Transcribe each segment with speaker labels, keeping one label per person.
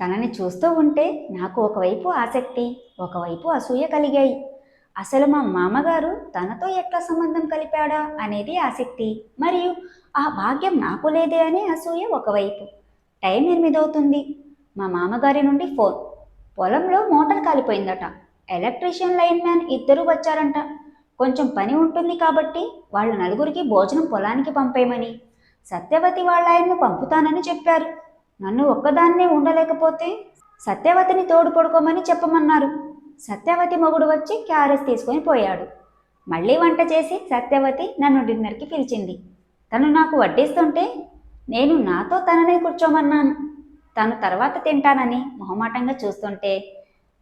Speaker 1: తనని చూస్తూ ఉంటే నాకు ఒకవైపు ఆసక్తి ఒకవైపు అసూయ కలిగాయి. అసలు మా మామగారు తనతో ఎట్లా సంబంధం కలిపాడా అనేది ఆసక్తి మరియు ఆ భాగ్యం నాకు లేదే అనే అసూయ ఒకవైపు. టైం ఎనిమిదవుతుంది. మా మామగారి నుండి ఫోన్. పొలంలో మోటార్ కాలిపోయిందట. ఎలక్ట్రీషియన్ లైన్ మ్యాన్ ఇద్దరూ వచ్చారంట. కొంచెం పని ఉంటుంది కాబట్టి వాళ్ళ నలుగురికి భోజనం పొలానికి పంపేయమని సత్యవతి వాళ్ళ ఆయన్ను పంపుతానని చెప్పారు. నన్ను ఒక్కదాన్నే ఉండలేకపోతే సత్యవతిని తోడు పడుకోమని చెప్పమన్నారు. సత్యవతి మొగుడు వచ్చి క్యారెస్ తీసుకొని పోయాడు. మళ్ళీ వంట చేసి సత్యవతి నన్ను డిన్నర్కి పిలిచింది. తను నాకు వడ్డిస్తుంటే నేను నాతో తననే కూర్చోమన్నాను. తను తర్వాత తింటానని మొహమాటంగా చూస్తుంటే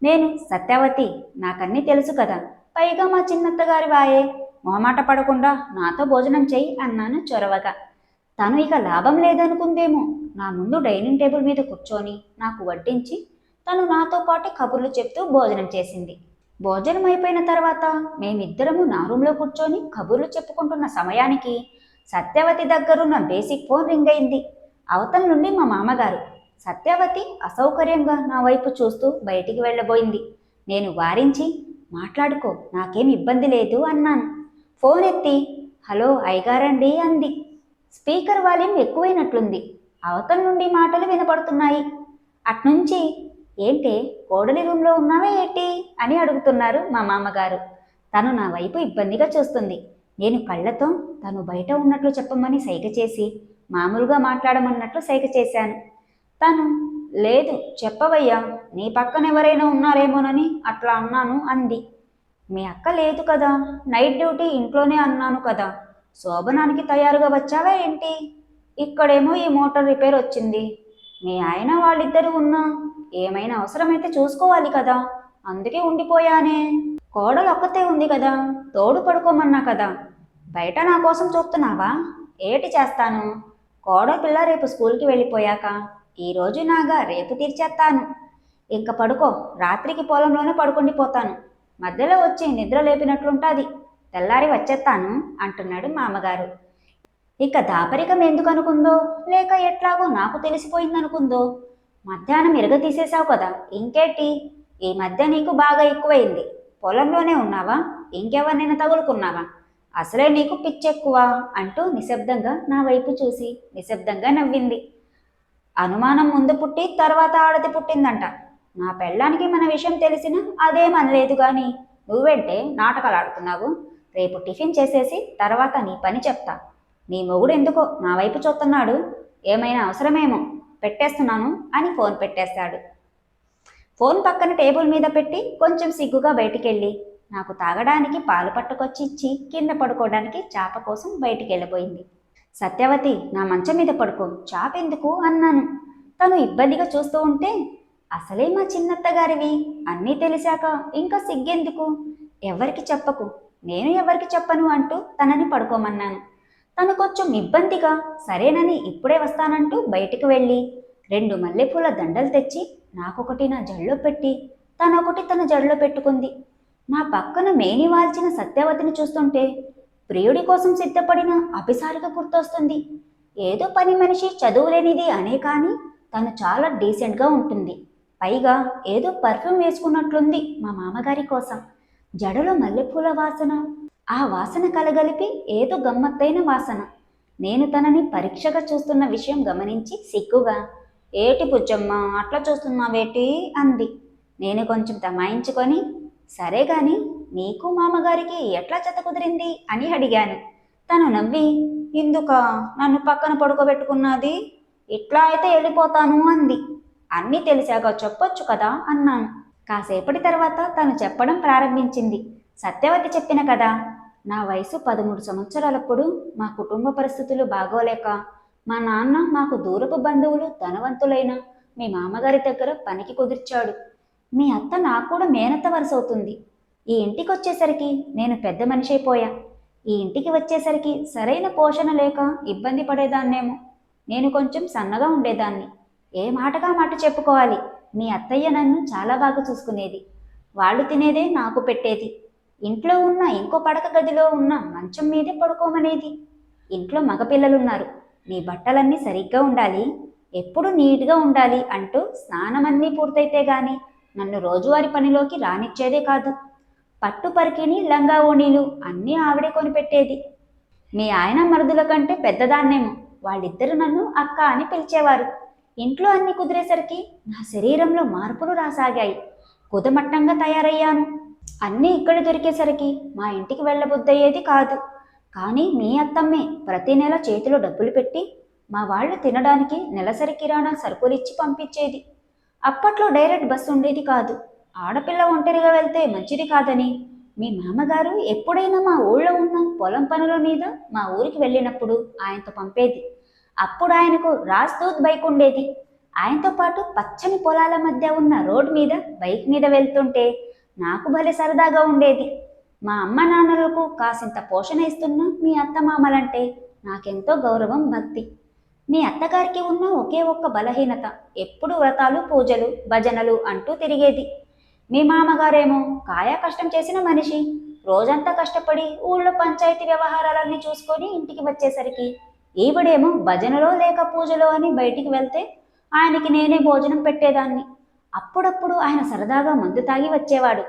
Speaker 1: నేను సత్యవతి నాకన్నీ తెలుసు కదా. పైగా మా చిన్నత్తగారి వాయే మొహమాట పడకుండా నాతో భోజనం చెయ్యి అన్నాను చొరవగా. తను ఇక లాభం లేదనుకుందేమో. నా ముందు డైనింగ్ టేబుల్ మీద కూర్చొని నాకు వడ్డించి తను నాతో పాటు కబుర్లు చెప్తూ భోజనం చేసింది. భోజనం అయిపోయిన తర్వాత మేమిద్దరము నా రూమ్లో కూర్చొని కబుర్లు చెప్పుకుంటున్న సమయానికి సత్యవతి దగ్గరున్న బేసిక్ ఫోన్ రింగ్ అయింది. అవతల నుండి మా మామగారు సత్యవతి అసౌకర్యంగా నా వైపు చూస్తూ బయటికి వెళ్ళబోయింది. నేను వారించి మాట్లాడుకో నాకేం ఇబ్బంది లేదు అన్నాను. ఫోన్ ఎత్తి హలో అయ్యగారండి అంది. స్పీకర్ వాల్యూమ్ ఎక్కువైనట్లుంది. అవతల నుండి మాటలు వినపడుతున్నాయి. అట్నుంచి ఏంటే కోడలి రూమ్లో ఉన్నావా ఏంటి? అని అడుగుతున్నారు మా మామగారు. తను నా వైపు ఇబ్బందిగా చూస్తుంది. నేను కళ్ళతో తను బయట ఉన్నట్లు చెప్పమని సైగ చేసి మామూలుగా మాట్లాడమన్నట్లు సైగ చేశాను. తను లేదు చెప్పవయ్యా నీ పక్కన ఎవరైనా ఉన్నారేమోనని అట్లా అన్నాను అంది. మీ అక్క లేదు కదా నైట్ డ్యూటీ ఇంట్లోనే అన్నాను కదా శోభనానికి తయారుగా వచ్చావా ఏంటి? ఇక్కడేమో ఈ మోటార్ రిపేర్ వచ్చింది. మీ ఆయన వాళ్ళిద్దరూ ఉన్నా ఏమైనా అవసరమైతే చూసుకోవాలి కదా. అందుకే ఉండిపోయానే. కోడలు ఒక్కతే ఉంది కదా. తోడు పడుకోమన్నా కదా. బయట నా కోసం చూస్తున్నావా? ఏటి చేస్తాను? కోడ పిల్ల రేపు స్కూల్కి వెళ్ళిపోయాక. ఈరోజు నాగా రేపు తీర్చేస్తాను. ఇంక పడుకో. రాత్రికి పొలంలోనే పడుకుండిపోతాను మధ్యలో వచ్చి నిద్ర లేపినట్లుంటుంది. తెల్లారి వచ్చేస్తాను అంటున్నాడు మామగారు. ఇక దాపరికం ఎందుకు అనుకుందో లేక ఎట్లాగో నాకు తెలిసిపోయిందనుకుందో? మధ్యాహ్నం ఇరగ తీసేశావు కదా ఇంకేటి? ఈ మధ్య నీకు బాగా ఎక్కువైంది. పొలంలోనే ఉన్నావా? ఇంకెవరినైనా తగులుకున్నావా? అసలే నీకు పిచ్చెక్కువ అంటూ నిశ్శబ్దంగా నా వైపు చూసి నిశ్శబ్దంగా నవ్వింది. అనుమానం ముందు పుట్టి తర్వాత ఆడది పుట్టిందంట. నా పెళ్ళానికి మన విషయం తెలిసినా అదేం అనలేదు కానీ నువ్వేంటే నాటకాలు ఆడుతున్నావు. రేపు టిఫిన్ చేసేసి తర్వాత నీ పని చెప్తా. నీ మొగుడు ఎందుకో నా వైపు చూస్తున్నాడు? ఏమైనా అవసరమేమో. పెట్టేస్తున్నాను అని ఫోన్ పెట్టేశాడు. ఫోన్ పక్కన టేబుల్ మీద పెట్టి కొంచెం సిగ్గుగా బయటికెళ్ళి నాకు తాగడానికి పాలు పట్టుకొచ్చి ఇచ్చి కింద పడుకోవడానికి చాప కోసం బయటికి వెళ్ళిపోయింది సత్యవతి నా మంచం మీద పడుకో చాప ఎందుకు? అన్నాను. తను ఇబ్బందిగా చూస్తూ ఉంటే అసలే మా చిన్నత్తగారివి. అన్నీ తెలిసాక ఇంకా సిగ్గెందుకు? ఎవరికి చెప్పకు? నేను ఎవరికి చెప్పను అంటూ తనని పడుకోమన్నాను. తను కొంచెం ఇబ్బందిగా సరేనని ఇప్పుడే వస్తానంటూ బయటికి వెళ్ళి రెండు మల్లెపూల దండలు తెచ్చి నాకొకటి నా జడలో పెట్టి తనొకటి తన జడలో పెట్టుకుంది. నా పక్కన మేని వాల్చిన సత్యవతిని చూస్తుంటే ప్రియుడి కోసం సిద్ధపడిన అభిసారిక గుర్తొస్తుంది. ఏదో పని మనిషి చదువులేనిది అనే కానీ తను చాలా డీసెంట్గా ఉంటుంది. పైగా ఏదో పర్ఫ్యూమ్ వేసుకున్నట్లుంది మా మామగారి కోసం. జడలో మల్లెపూల వాసన ఆ వాసన కలగలిపి ఏదో గమ్మత్తైన వాసన. నేను తనని పరీక్షగా చూస్తున్న విషయం గమనించి సిగ్గుగా ఏటి పుచ్చమ్మ అట్లా చూస్తున్నావేటి? అంది. నేను కొంచెం తమాయించుకొని సరే గాని నీకు మామగారికి ఎట్లా చెత్త కుదిరింది? అని అడిగాను. తను నవ్వి ఇందుక నన్ను పక్కన పడుకోబెట్టుకున్నది? ఇట్లా అయితే వెళ్ళిపోతాను అంది. అన్నీ తెలిసాక చెప్పొచ్చు కదా అన్నాను. కాసేపటి తర్వాత తను చెప్పడం ప్రారంభించింది. సత్యవతి చెప్పిన కదా నా వయసు పదమూడు సంవత్సరాలప్పుడు మా కుటుంబ పరిస్థితులు బాగోలేక మా నాన్న మాకు దూరపు బంధువులు ధనవంతులైన మీ మామగారి దగ్గర పనికి కుదిర్చాడు. మీ అత్త నాకు కూడా మేనత్త వరుస అవుతుంది ఈ ఇంటికి వచ్చేసరికి నేను పెద్ద మనిషి అయిపోయా. ఈ ఇంటికి వచ్చేసరికి సరైన పోషణ లేక ఇబ్బంది పడేదాన్నేమో. నేను కొంచెం సన్నగా ఉండేదాన్ని. ఏ మాటగా మాట చెప్పుకోవాలి? మీ అత్తయ్య నన్ను చాలా బాగా చూసుకునేది. వాళ్ళు తినేదే నాకు పెట్టేది. ఇంట్లో ఉన్న ఇంకో పడక గదిలో ఉన్న మంచం మీదే పడుకోమనేది. ఇంట్లో మగపిల్లలున్నారు నీ బట్టలన్నీ సరిగ్గా ఉండాలి. ఎప్పుడు నీట్గా ఉండాలి అంటూ స్నానమన్నీ పూర్తయితే గాని నన్ను రోజువారి పనిలోకి రానిచ్చేదే కాదు. పట్టు పరికిని లంగా ఓణీలు అన్నీ ఆవిడే కొనిపెట్టేది. మీ ఆయన మరుదుల కంటే పెద్దదాన్నేమో. వాళ్ళిద్దరు నన్ను అక్క అని పిలిచేవారు. ఇంట్లో అన్ని కుదిరేసరికి నా శరీరంలో మార్పులు రాసాగాయి. కుదమట్టంగా తయారయ్యాను. అన్నీ ఇక్కడ దొరికేసరికి మా ఇంటికి వెళ్ళబుద్దయ్యేది కాదు. కానీ మీ అత్తమ్మే ప్రతి నెల చేతిలో డబ్బులు పెట్టి మా వాళ్ళు తినడానికి నెలసరి కిరాణా సరుకులిచ్చి పంపించేది. అప్పట్లో డైరెక్ట్ బస్సు ఉండేది కాదు. ఆడపిల్ల ఒంటరిగా వెళ్తే మంచిది కాదని మీ మామగారు ఎప్పుడైనా మా ఊళ్ళో ఉన్న పొలం పనుల మీద మా ఊరికి వెళ్ళినప్పుడు ఆయనతో పంపేది. అప్పుడు ఆయనకు రాజ్దూత్ బైక్ ఉండేది. ఆయనతో పాటు పచ్చని పొలాల మధ్య ఉన్న రోడ్ మీద బైక్ మీద వెళ్తుంటే నాకు భలే సరదాగా ఉండేది. మా అమ్మ నాన్నలకు కాసింత పోషణ ఇస్తున్న మీ అత్తమామలంటే నాకెంతో గౌరవం భక్తి. మీ అత్తగారికి ఉన్న ఒకే ఒక్క బలహీనత ఎప్పుడు వ్రతాలు పూజలు భజనలు అంటూ తిరిగేది. మీ మామగారేమో కాయా కష్టం చేసిన మనిషి రోజంతా కష్టపడి ఊళ్ళో పంచాయతీ వ్యవహారాలన్నీ చూసుకొని ఇంటికి వచ్చేసరికి ఈవిడేమో భజనలో లేక పూజలో అని బయటికి వెళ్తే ఆయనకి నేనే భోజనం పెట్టేదాన్ని. అప్పుడప్పుడు ఆయన సరదాగా మందు తాగి వచ్చేవాడు.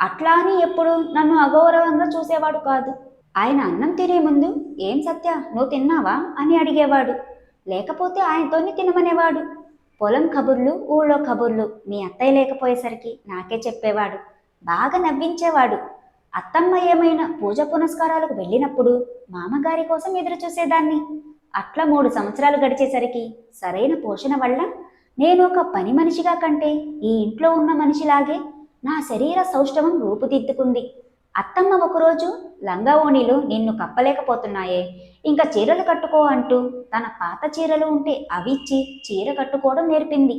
Speaker 1: అట్లా అని ఎప్పుడు నన్ను అగౌరవంగా చూసేవాడు కాదు. ఆయన అన్నం తినే ముందు ఏం సత్య నువ్వు తిన్నావా? అని అడిగేవాడు. లేకపోతే ఆయనతోనే తినమనేవాడు. పొలం కబుర్లు ఊళ్ళో కబుర్లు మీ అత్తయ్య లేకపోయేసరికి నాకే చెప్పేవాడు. బాగా నవ్వించేవాడు. అత్తమ్మ ఏమైనా పూజ పునస్కారాలకు వెళ్ళినప్పుడు మామగారి కోసం ఎదురు చూసేదాన్ని అట్లా మూడు సంవత్సరాలు గడిచేసరికి సరైన పోషణ వల్ల నేను ఒక పని మనిషిగా కంటే ఈ ఇంట్లో ఉన్న మనిషిలాగే నా శరీర సౌష్ఠవం రూపుదిద్దుకుంది. అత్తమ్మ ఒకరోజు లంగా ఓణిలో నిన్ను కప్పలేకపోతున్నాయే ఇంకా చీరలు కట్టుకో అంటూ తన పాత చీరలు ఉంటే అవిచ్చి చీర కట్టుకోవడం నేర్పింది.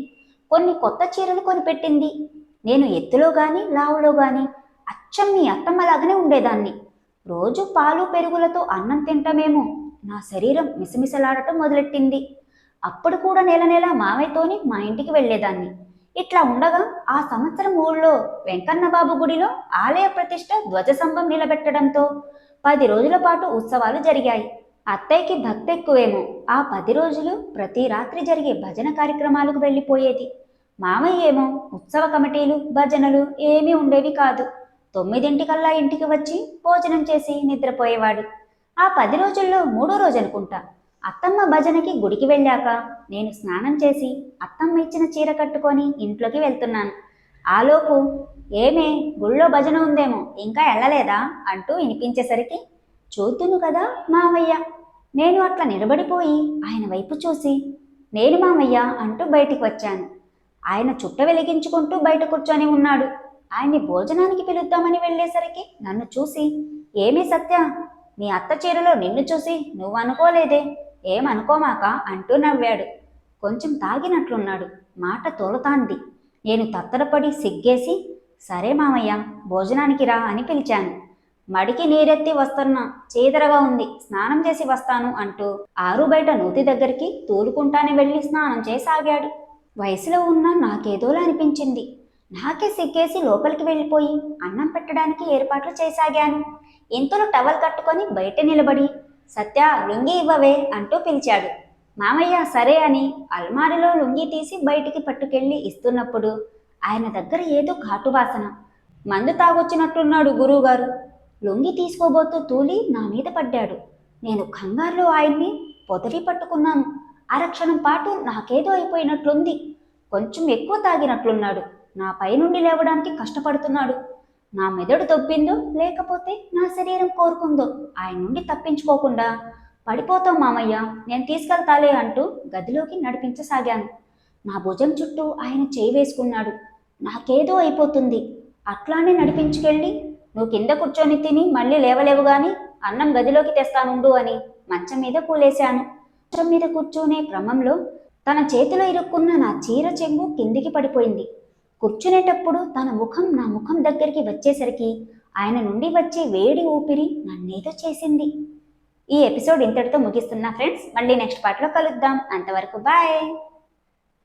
Speaker 1: కొన్ని కొత్త చీరలు కొనిపెట్టింది. నేను ఎత్తులో గాని లావులో గాని అచ్చం మీ అత్తమ్మలాగానే ఉండేదాన్ని. రోజు పాలు పెరుగులతో అన్నం తింటమేమో నా శరీరం మిసమిసలాడటం మొదలెట్టింది. అప్పుడు కూడా నెల నెల మామయ్యతోని మా ఇంటికి వెళ్ళేదాన్ని. ఇట్లా ఉండగా ఆ సంవత్సరం ఊళ్ళో వెంకన్నబాబు గుడిలో ఆలయ ప్రతిష్ట ధ్వజస్తంభం నిలబెట్టడంతో పది రోజుల పాటు ఉత్సవాలు జరిగాయి. అత్తయ్యకి భక్తి ఎక్కువేమో ఆ పది రోజులు ప్రతి రాత్రి జరిగే భజన కార్యక్రమాలకు వెళ్ళిపోయేది. మామయ్య ఏమో ఉత్సవ కమిటీలు భజనలు ఏమీ ఉండేవి కాదు. తొమ్మిదింటికల్లా ఇంటికి వచ్చి భోజనం చేసి నిద్రపోయేవాడు. ఆ పది రోజుల్లో మూడో రోజు అనుకుంటా. అత్తమ్మ భజనకి గుడికి వెళ్ళాక నేను స్నానం చేసి అత్తమ్మ ఇచ్చిన చీర కట్టుకొని ఇంట్లోకి వెళ్తున్నాను. ఆలోపు ఏమే గుళ్ళో భజన ఉందేమో ఇంకా వెళ్ళలేదా? అంటూ వినిపించేసరికి చూద్దును కదా మావయ్య. నేను అట్లా నిలబడిపోయి ఆయన వైపు చూసి నేను మామయ్య అంటూ బయటికి వచ్చాను. ఆయన చుట్ట వెలిగించుకుంటూ బయట కూర్చొని ఉన్నాడు. ఆయన్ని భోజనానికి పిలుద్దామని వెళ్ళేసరికి నన్ను చూసి ఏమీ సత్య మీ అత్త చీరలో నిన్ను చూసి నువ్వు అనుకోలేదే ఏమనుకోమాక అంటూ నవ్వాడు. కొంచెం తాగినట్లున్నాడు. మాట తోలుతాంది. నేను తత్తరపడి సిగ్గేసి సరే మామయ్య భోజనానికి రా అని పిలిచాను. మడికి నీరెత్తి వస్తున్నా చీదరగా ఉంది. స్నానం చేసి వస్తాను అంటూ ఆరు బయట నూతి దగ్గరికి తూలుకుంటానే వెళ్ళి స్నానం చేసాగాడు. వయసులో ఉన్న నాకేదోలా అనిపించింది. నాకే సిగ్గేసి లోపలికి వెళ్ళిపోయి అన్నం పెట్టడానికి ఏర్పాట్లు చేసాగాను. ఇంతలో టవల్ కట్టుకొని బయట నిలబడి సత్య లుంగి ఇవ్వవే అంటూ పిలిచాడు. మామయ్య సరే అని అల్మారిలో లుంగి తీసి బయటికి పట్టుకెళ్ళి ఇస్తున్నప్పుడు ఆయన దగ్గర ఏదో ఘాటు వాసన. మందు తాగొచ్చినట్టున్నాడు గురువుగారు. లొంగి తీసుకోబోతూ తూలి నా మీద పడ్డాడు. నేను కంగారులో ఆయన్ని పొదవి పట్టుకున్నాను. అరక్షణం పాటు నాకేదో అయిపోయినట్లుంది. కొంచెం ఎక్కువ తాగినట్లున్నాడు. నా పైనుండి లేవడానికి కష్టపడుతున్నాడు. నా మెదడు దొబ్బిందో లేకపోతే నా శరీరం కోరుకుందో ఆయన నుండి తప్పించుకోకుండా పడిపోతాం మామయ్య నేను తీసుకెళ్తాలే అంటూ గదిలోకి నడిపించసాగాను. నా భుజం చుట్టూ ఆయన చేయి వేసుకున్నాడు. నాకేదో అయిపోతుంది. అట్లానే నడిపించుకెళ్ళి నువ్వు కింద కూర్చొని తిని మళ్ళీ లేవలేవు గాని అన్నం గదిలోకి తెస్తానుండు అని మంచం మీద కూలేశాను. మంచం మీద కూర్చునే క్రమంలో తన చేతిలో ఇరుక్కున్న నా చీర చెంగు కిందికి పడిపోయింది. కూర్చునేటప్పుడు తన ముఖం నా ముఖం దగ్గరికి వచ్చేసరికి ఆయన నుండి వచ్చే వేడి ఊపిరి నన్నేదో చేసింది. ఈ ఎపిసోడ్ ఇంతటితో ముగిస్తున్నా ఫ్రెండ్స్. మళ్ళీ నెక్స్ట్ పార్ట్లో కలుద్దాం. అంతవరకు బాయ్.